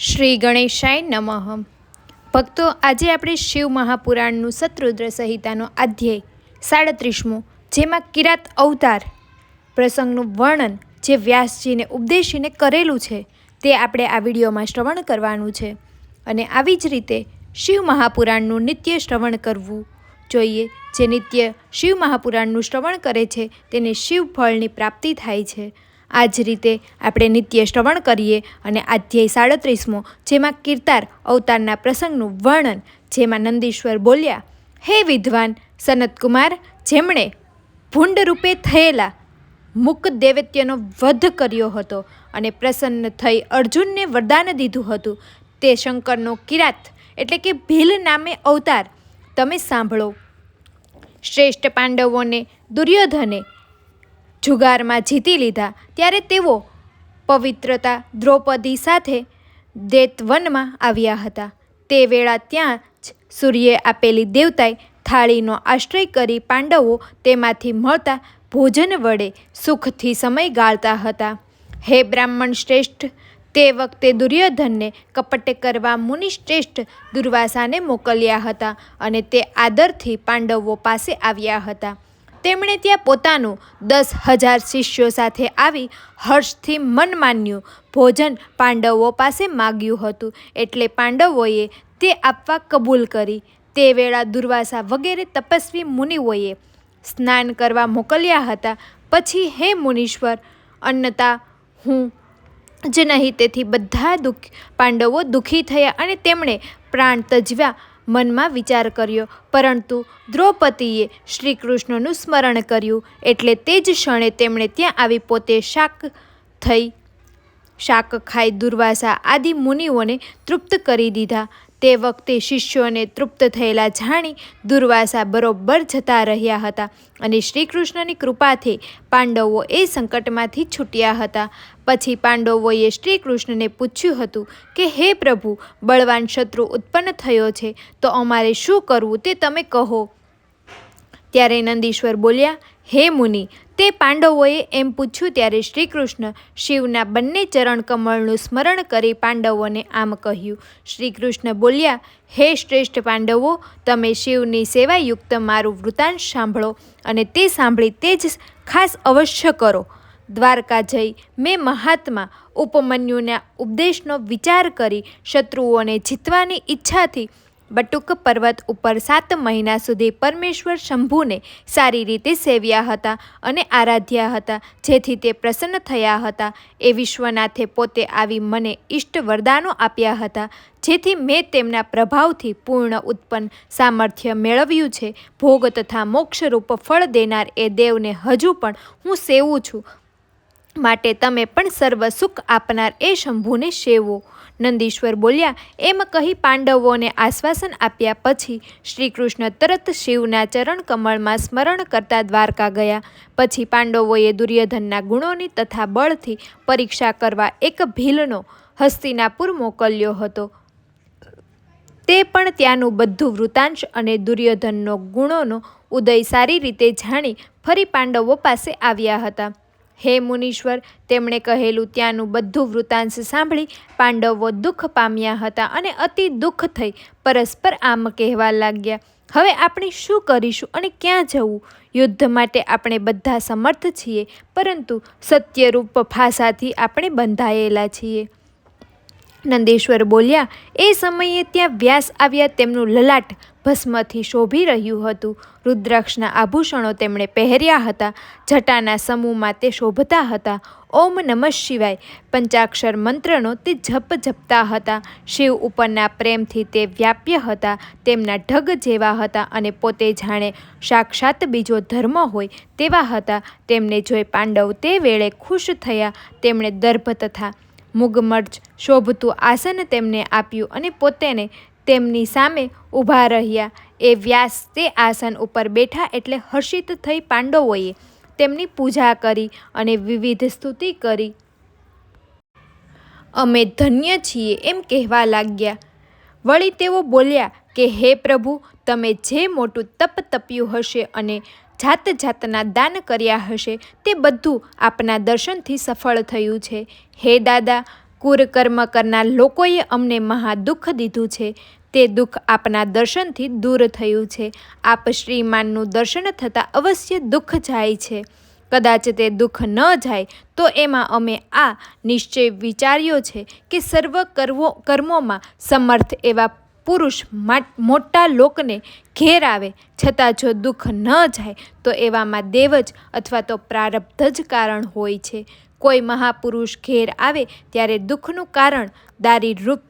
શ્રી ગણેશાય નમઃ. ભક્તો, આજે આપણે શિવ મહાપુરાણનું શત્રુદ્ર સંહિતાનો અધ્યાય સાડત્રીસમો, જેમાં કિરાત અવતાર પ્રસંગનું વર્ણન જે વ્યાસજીને ઉપદેશીને કરેલું છે, તે આપણે આ વિડીયોમાં શ્રવણ કરવાનું છે. અને આવી જ રીતે શિવ મહાપુરાણનું નિત્ય શ્રવણ કરવું જોઈએ, જે નિત્ય શિવ મહાપુરાણનું શ્રવણ કરે છે, તેને શિવ ફળની પ્રાપ્તિ થાય છે. આ જ રીતે આપણે નિત્ય શ્રવણ કરીએ અને અધ્યાય સાડત્રીસમો, જેમાં કીર્તાર અવતારના પ્રસંગનું વર્ણન, જેમાં નંદીશ્વર બોલ્યા, હે વિદ્વાન, સનતકુમાર, જેમણે ભૂંડ રૂપે થયેલા મુક દેવત્યનો વધ કર્યો હતો અને પ્રસન્ન થઈ અર્જુનને વરદાન દીધું હતું, તે શંકરનો કિરાત, એટલે કે ભીલ નામે અવતાર. તમે સાંભળો, શ્રેષ્ઠ પાંડવોને દુર્યોધને જુગારમાં જીતી લીધા, ત્યારે તેઓ પવિત્રતા દ્રૌપદી સાથે દૈતવનમાં આવ્યા હતા. તે વેળા ત્યાં જ સૂર્યે આપેલી દેવતાએ થાળીનો આશ્રય કરી પાંડવો તેમાંથી મળતા ભોજન વડે સુખથી સમય ગાળતા હતા. હે બ્રાહ્મણ શ્રેષ્ઠ, તે વખતે દુર્યોધનને કપટ કરવા મુનિશ્રેષ્ઠ દુર્વાસાને મોકલ્યા હતા અને તે આદરથી પાંડવો પાસે આવ્યા હતા. તેમણે ત્યાં પોતાનું દસ હજાર શિષ્યો સાથે આવી હર્ષથી મનમાન્યું ભોજન પાંડવો પાસે માગ્યું હતું. એટલે પાંડવોએ તે આપવા કબૂલ કરી. તે વેળા દુર્વાસા વગેરે તપસ્વી મુનિઓએ સ્નાન કરવા મોકલ્યા હતા. પછી હે મુનીશ્વર, અન્નતા, હું જ નહીં, તેથી બધા દુઃખ, પાંડવો દુઃખી થયા અને તેમણે પ્રાણ તજવ્યા મનમાં વિચાર કર્યો. પરંતુ દ્રૌપદીએ શ્રી કૃષ્ણનું સ્મરણ કર્યું. એટલે તે જ ક્ષણે તેમણે ત્યાં આવી પોતે શાક થઈ, શાક ખાઈ, દુર્વાસા આદિ મુનિઓને તૃપ્ત કરી દીધા. તે વખતે શિષ્યોને તૃપ્ત થયેલા જાણી દુર્વાસા બરોબર જતા રહ્યા હતા અને શ્રીકૃષ્ણની કૃપાથી પાંડવો એ સંકટમાંથી છૂટ્યા હતા. પછી પાંડવોએ શ્રીકૃષ્ણને પૂછ્યું હતું કે, હે પ્રભુ, બળવાન શત્રુ ઉત્પન્ન થયો છે, તો અમારે શું કરવું તે તમે કહો. ત્યારે નંદીશ્વર બોલ્યા, હે મુનિ તે પાંડવોએ એમ પૂછ્યું ત્યારે શ્રી કૃષ્ણ શિવના બંને ચરણ કમળનું સ્મરણ કરી પાંડવોને આમ કહ્યું શ્રી કૃષ્ણ બોલ્યા, હે શ્રેષ્ઠ પાંડવો, તમે શિવની સેવાયુક્ત મારું વૃતાંશ સાંભળો અને તે સાંભળી તે જ ખાસ અવશ્ય કરો. દ્વારકા જઈ મેં મહાત્મા ઉપમન્યુના ઉપદેશનો વિચાર કરી શત્રુઓને જીતવાની ઈચ્છાથી બટુક પર્વત ઉપર સાત મહિના સુધી પરમેશ્વર શંભુને સારી રીતે સેવ્યા હતા અને આરાધ્યા હતા, જેથી તે પ્રસન્ન થયા હતા. એ વિશ્વનાથે પોતે આવી મને ઈષ્ટ વરદાનો આપ્યા હતા, જેથી મેં તેમના પ્રભાવથી પૂર્ણ ઉત્પન્ન સામર્થ્ય મેળવ્યું છે. ભોગ તથા મોક્ષરૂપ ફળ દેનાર એ દેવને હજુ પણ હું સેવું છું. માટે તમે પણ સર્વ સુખ આપનાર એ શંભુને સેવો. નંદીશ્વર બોલ્યા, એમ કહી પાંડવોને આશ્વાસન આપ્યા પછી શ્રીકૃષ્ણ તરત શિવના ચરણ કમળમાં સ્મરણ કરતા દ્વારકા ગયા. પછી પાંડવોએ દુર્યોધનના ગુણોની તથા બળથી પરીક્ષા કરવા એક ભીલનો હસ્તિનાપુર મોકલ્યો હતો. તે પણ ત્યાંનું બધું વૃતાંશ અને દુર્યોધનનો ગુણોનો ઉદય સારી રીતે જાણી ફરી પાંડવો પાસે આવ્યા હતા. હે મુનીશ્વર, તેમણે કહેલું ત્યાંનું બધું વૃતાંશ સાંભળી પાંડવો દુઃખ પામ્યા હતા અને અતિ દુઃખ થઈ પરસ્પર આમ કહેવા લાગ્યા, હવે આપણે શું કરીશું અને ક્યાં જવું? યુદ્ધ માટે આપણે બધા સમર્થ છીએ, પરંતુ સત્યરૂપ ભાષાથી આપણે બંધાયેલા છીએ. નંદેશ્વર બોલ્યા, એ સમયે ત્યાં વ્યાસ આવ્યા તેમનું લલાટ ભસ્મથી શોભી રહ્યું હતું. રુદ્રાક્ષના આભૂષણો તેમણે પહેર્યા હતા. જટાના સમૂહમાં તે શોભતા હતા. ઓમ નમઃ શિવાય. પંચાક્ષર મંત્રનો તે જપ જપતા હતા. શિવ ઉપરના પ્રેમથી તે વ્યાપ્ય હતા. તેમના ઢગ જેવા હતા અને પોતે જાણે સાક્ષાત બીજો ધર્મ હોય તેવા હતા. તેમને જોઈ પાંડવ તે વેળે ખુશ થયા. તેમણે દર્ભ તથા મુગમર્જ શોભતું આસન તેમને આપ્યું અને પોતેને તેમની સામે ઊભા રહ્યા. એ વ્યાસ તે આસન ઉપર બેઠા એટલે હર્ષિત થઈ પાંડવોએ તેમની પૂજા કરી અને વિવિધ સ્તુતિ કરી. અમે ધન્ય છીએ એમ કહેવા લાગ્યા. વળી તેઓ બોલ્યા કે, હે પ્રભુ, તમે જે મોટું તપ તપ્યું હશે અને જાત જાતના દાન કર્યા હશે, તે બધું આપના દર્શનથી સફળ થયું છે. હે દાદા, કુરકર્મ કરનાર લોકોએ અમને મહા દુઃખ દીધું છે. તે દુઃખ આપના દર્શનથી દૂર થયું છે. આપ શ્રીમાનનું દર્શન થતાં અવશ્ય દુઃખ જાય છે. કદાચ તે દુઃખ ન જાય, તો એમાં અમે આ નિશ્ચય વિચાર્યો છે કે સર્વ કર્મો કર્મોમાં સમર્થ એવા પુરુષ મોટા લોકને ઘેર આવે. છતાં જો દુઃખ ન જાય, તો એવામાં દેવ જ અથવા તો પ્રારબ્ધ જ કારણ હોય છે. કોઈ મહાપુરુષ ઘેર આવે, ત્યારે દુઃખનું કારણ દારી રૂપ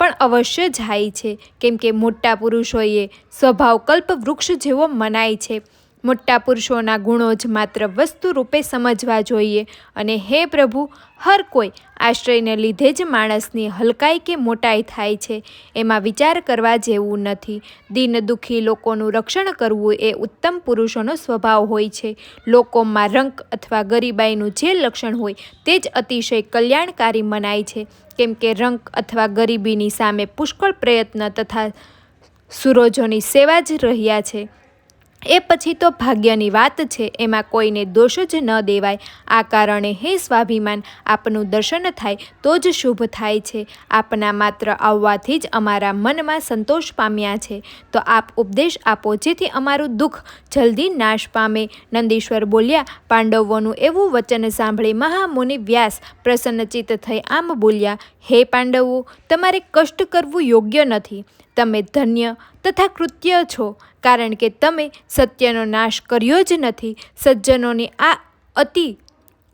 પણ અવશ્ય જાય છે. કેમ કે મોટા પુરુષોએ સ્વભાવ કલ્પ વૃક્ષ જેવો મનાય છે. મોટા પુરુષોના ગુણો જ માત્ર વસ્તુ રૂપે સમજવા જોઈએ. અને હે પ્રભુ, હર કોઈ આશ્રયને લીધે જ માણસની હલકાઈ કે મોટાઈ થાય છે. એમાં વિચાર કરવા જેવું નથી. દિન દુઃખી લોકોનું રક્ષણ કરવું એ ઉત્તમ પુરુષોનો સ્વભાવ હોય છે. લોકોમાં રંક અથવા ગરીબાઈનું જે લક્ષણ હોય તે જ અતિશય કલ્યાણકારી મનાય છે. કેમ કે રંક અથવા ગરીબીની સામે પુષ્કળ પ્રયત્ન તથા સુરોજોની સેવા જ રહ્યા છે. એ પછી તો ભાગ્યની વાત છે. એમાં કોઈને દોષ જ ન દેવાય. આ કારણે હે સ્વાભિમાન, આપનું દર્શન થાય તો જ શુભ થાય છે. આપના માત્ર આવવાથી જ અમારા મનમાં સંતોષ પામ્યા છે. તો આપ ઉપદેશ આપો જેથી અમારું દુઃખ જલ્દી નાશ પામે. નંદીશ્વર બોલ્યા, પાંડવોનું એવું વચન સાંભળી મહામુનિ વ્યાસ પ્રસન્નચિત્ત થઈ આમ બોલ્યા, હે પાંડવો, તમારે કષ્ટ કરવું યોગ્ય નથી. તમે ધન્ય તથા કૃત્ય છો. કારણ કે તમે સત્યનો નાશ કર્યો જ નથી. સજ્જનોની આ અતિ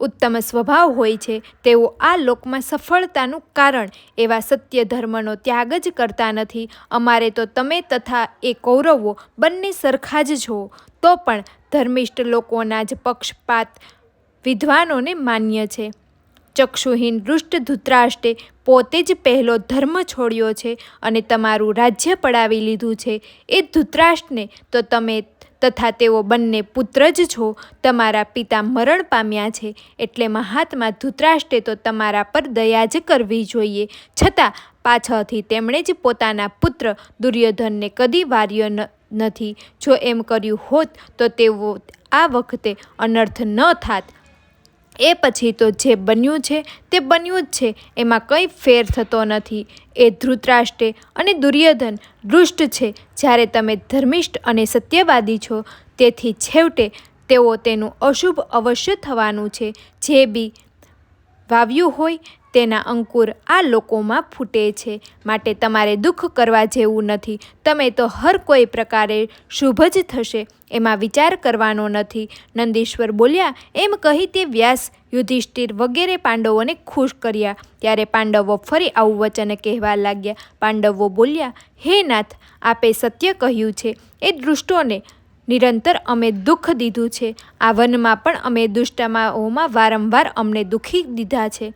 ઉત્તમ સ્વભાવ હોય છે. તેઓ આ લોકમાં સફળતાનું કારણ એવા સત્ય ધર્મનો ત્યાગ જ કરતા નથી. અમારે તો તમે તથા એ કૌરવો બંને સરખા જ છો. તો પણ ધર્મિષ્ઠ લોકોના જ પક્ષપાત વિદ્વાનોને માન્ય છે. ચક્ષુહીન દુષ્ટ ધૃતરાષ્ટ્રે પોતે જ પહેલો ધર્મ છોડ્યો છે અને તમારું રાજ્ય પડાવી લીધું છે. એ ધૃતરાષ્ટ્રને તો તમે તથા તેઓ બંને પુત્ર જ છો, તમારા પિતા મરણ પામ્યા છે, એટલે મહાત્મા ધૃતરાષ્ટ્રે તો તમારા પર દયા જ કરવી જોઈએ. છતાં પાછળથી તેમણે જ પોતાના પુત્ર દુર્યોધનને કદી વાર્યો નથી. જો એમ કર્યું હોત તો તેઓ આ વખતે અનર્થ ન થાત. એ પછી તો જે બન્યું છે તે બન્યું જ છે, એમાં કંઈ ફેર થતો નથી. એ ધૃતરાષ્ટ્રે અને દુર્યોધન દુષ્ટ છે, જ્યારે તમે ધર્મિષ્ઠ અને સત્યવાદી છો, તેથી છેવટે તેઓ તેનું અશુભ અવશ્ય થવાનું છે. જે બી વાવ્યું હોય તેના અંકુર આ લોકોમાં ફૂટે છે. માટે તમારે દુઃખ કરવા જેવું નથી. તમે તો હર કોઈ પ્રકારે શુભ જ થશે, એમાં વિચાર કરવાનો નથી. નંદીશ્વર બોલ્યા, એમ કહી તે વ્યાસ યુધિષ્ઠિર વગેરે પાંડવોને ખુશ કર્યા. ત્યારે પાંડવો ફરી આવું વચન કહેવા લાગ્યા. પાંડવો બોલ્યા, હે નાથ, આપે સત્ય કહ્યું છે. એ દૃષ્ટોને નિરંતર અમે દુઃખ દીધું છે. આ વનમાં પણ અમે દુષ્ટમાઓમાં વારંવાર અમને દુઃખી દીધા છે.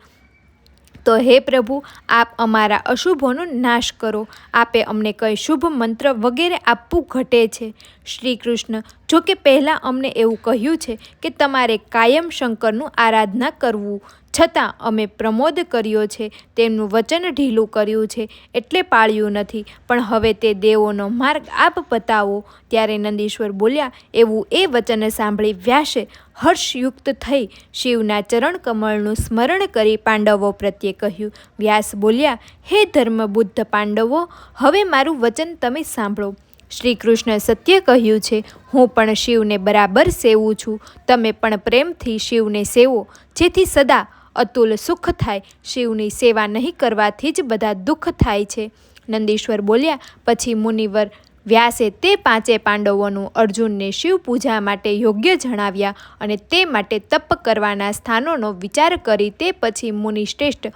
તો હે પ્રભુ, આપ અમારા અશુભોનો નાશ કરો. આપે અમને કંઈ શુભ મંત્ર વગેરે આપવું ઘટે છે. શ્રી કૃષ્ણ, જો કે પહેલાં અમને એવું કહ્યું છે કે તમારે કાયમ શંકરનું આરાધના કરવું. છતાં અમે પ્રમોદ કર્યો છે, તેમનું વચન ઢીલું કર્યું છે, એટલે પાળ્યું નથી. પણ હવે તે દેવોનો માર્ગ આપ પતાવો. ત્યારે નંદીશ્વર બોલ્યા, એવું એ વચન સાંભળી વ્યાસે હર્ષયુક્ત થઈ શિવના ચરણ કમળનું સ્મરણ કરી પાંડવો પ્રત્યે કહ્યું. વ્યાસ બોલ્યા, હે ધર્મ બુદ્ધ પાંડવો, હવે મારું વચન તમે સાંભળો. શ્રી કૃષ્ણ સત્ય કહ્યું છે, હું પણ શિવને બરાબર સેવું છું. તમે પણ પ્રેમથી શિવને સેવો. જેથી સદા અતુલ સુખ થાય, શિવની સેવા નહીં કરવાથી જ બધા દુઃખ થાય છે. નંદીશ્વર બોલ્યા, પછી મુનિવર વ્યાસે તે પાંચે પાંડવોનું અર્જુનને શિવ પૂજા માટે યોગ્ય જણાવ્યા અને તે માટે તપ કરવાના સ્થાનોનો વિચાર કરી તે પછી મુનિ શ્રેષ્ઠ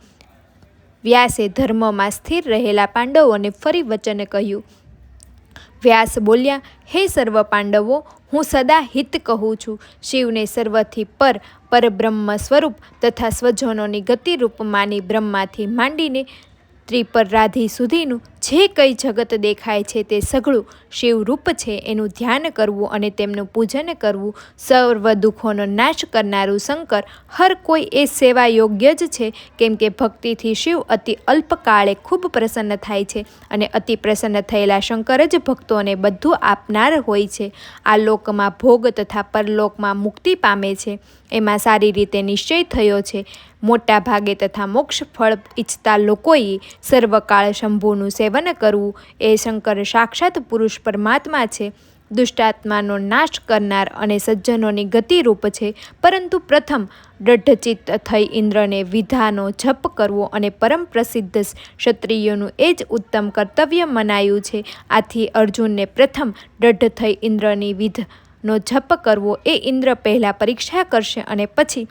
વ્યાસે ધર્મમાં સ્થિર રહેલા પાંડવોને ફરી વચન કહ્યું. વ્યાસ બોલ્યા, હે સર્વ પાંડવો, હું સદા હિત કહું છું. શિવને સર્વથી પર પરબ્રહ્મ સ્વરૂપ તથા સ્વજનોની ગતિરૂપ માની બ્રહ્માથી માંડીને ત્રિપર રાધી સુધીનું જે કંઈ જગત દેખાય છે તે સઘળું શિવરૂપ છે, એનું ધ્યાન કરવું અને તેમનું પૂજન કરવું સર્વ દુઃખોનો નાશ કરનારું શંકર હર કોઈ એ સેવા યોગ્ય જ છે, કેમ કે ભક્તિથી શિવ અતિ અલ્પકાળે ખૂબ પ્રસન્ન થાય છે અને અતિ પ્રસન્ન થયેલા શંકર જ ભક્તોને બધું આપનાર હોય છે. આ લોકમાં ભોગ તથા પરલોકમાં મુક્તિ પામે છે. એમાં સારી રીતે નિશ્ચય થયો છે. મોટા ભાગે તથા મોક્ષ ફળ ઈચ્છતા લોકોએ સર્વકાળ શંભુનું સેવન કરવું એ શંકર સાક્ષાત પુરુષ પરમાત્મા છે. દુષ્ટાત્માનો નાશ કરનાર અને સજ્જનોની ગતિરૂપ છે. પરંતુ પ્રથમ દઢચિત્ત થઈ ઇન્દ્રને વિધાનો જપ કરવો અને પરમ પ્રસિદ્ધ ક્ષત્રિયોનું એ જ ઉત્તમ કર્તવ્ય મનાયું છે. આથી અર્જુનને પ્રથમ દઢ થઈ ઇન્દ્રની વિધનો જપ કરવો એ ઇન્દ્ર પહેલાં પરીક્ષા કરશે અને પછી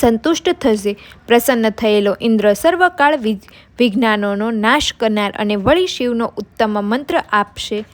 સંતુષ્ટ થશે. પ્રસન્ન થયેલો ઇન્દ્ર સર્વકાળ વિજ્ઞાનોનો નાશ કરનાર અને વળી શિવનો ઉત્તમ મંત્ર આપશે.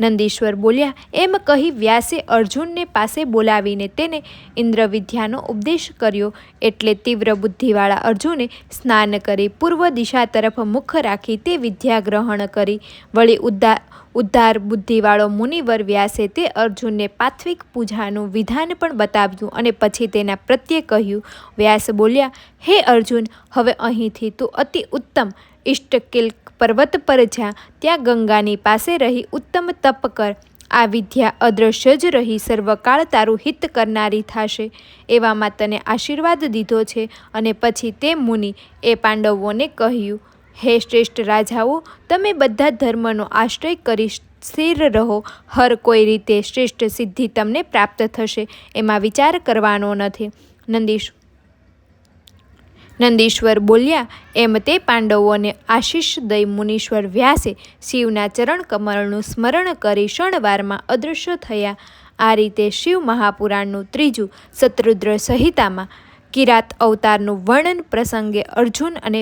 નંદીશ્વર બોલ્યા, એમ કહી વ્યાસે અર્જુનને પાસે બોલાવીને તેને ઇન્દ્રવિદ્યાનો ઉપદેશ કર્યો. એટલે તીવ્ર બુદ્ધિવાળા અર્જુને સ્નાન કરી પૂર્વ દિશા તરફ મુખ રાખી તે વિદ્યા ગ્રહણ કરી. વળી ઉદ્ધાર ઉદ્ધાર બુદ્ધિવાળો મુનિવર વ્યાસે તે અર્જુનને પાથવિક પૂજાનું વિધાન પણ બતાવ્યું અને પછી તેના પ્રત્યે કહ્યું. વ્યાસ બોલ્યા, હે અર્જુન, હવે અહીંથી તું અતિ ઉત્તમ ઇષ્ટકિલ પર્વત પર જ્યાં ત્યાં ગંગાની પાસે રહી ઉત્તમ તપ કર. આ વિદ્યા અદ્રશ્ય જ રહી સર્વકાળ તારું હિત કરનારી થશે. એવામાં તને આશીર્વાદ દીધો છે અને પછી તે મુનિ એ પાંડવોને કહ્યું, હે શ્રેષ્ઠ રાજાઓ, તમે બધા ધર્મનો આશ્રય કરી સ્થિર રહો. હર કોઈ રીતે શ્રેષ્ઠ સિદ્ધિ તમને પ્રાપ્ત થશે. એમાં વિચાર કરવાનો નથી. નંદીશ નંદીશ્વર બોલ્યા, એમ તે પાંડવોને આશીષ દઈ મુનીશ્વર વ્યાસે શિવના ચરણ કમળનું સ્મરણ કરી ક્ષણવારમાં અદૃશ્ય થયા. આ રીતે શિવ મહાપુરાણનું ત્રીજું શત્રુદ્ર સંહિતામાં કિરાત અવતારનું વર્ણન પ્રસંગે અર્જુન અને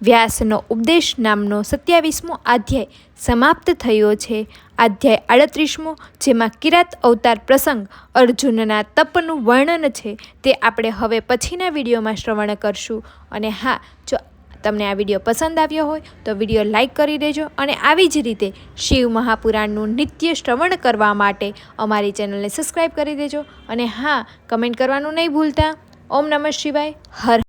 વ્યાસનો ઉપદેશ નામનો સત્યાવીસમો અધ્યાય સમાપ્ત થયો છે. અધ્યાય આડત્રીસમો, જેમાં કિરાત અવતાર પ્રસંગ અર્જુનના તપનું વર્ણન છે તે આપણે હવે પછીના વિડીયોમાં શ્રવણ કરશું. અને હા, જો તમને આ વીડિયો પસંદ આવ્યો હોય, તો વીડિયો લાઇક કરી દેજો અને આવી જ રીતે શિવ મહાપુરાણનું નિત્ય શ્રવણ કરવા માટે અમારી ચેનલને સબસ્ક્રાઈબ કરી દેજો. અને હા, કમેન્ટ કરવાનું નહીં ભૂલતા. ઓમ નમઃ શિવાય. હર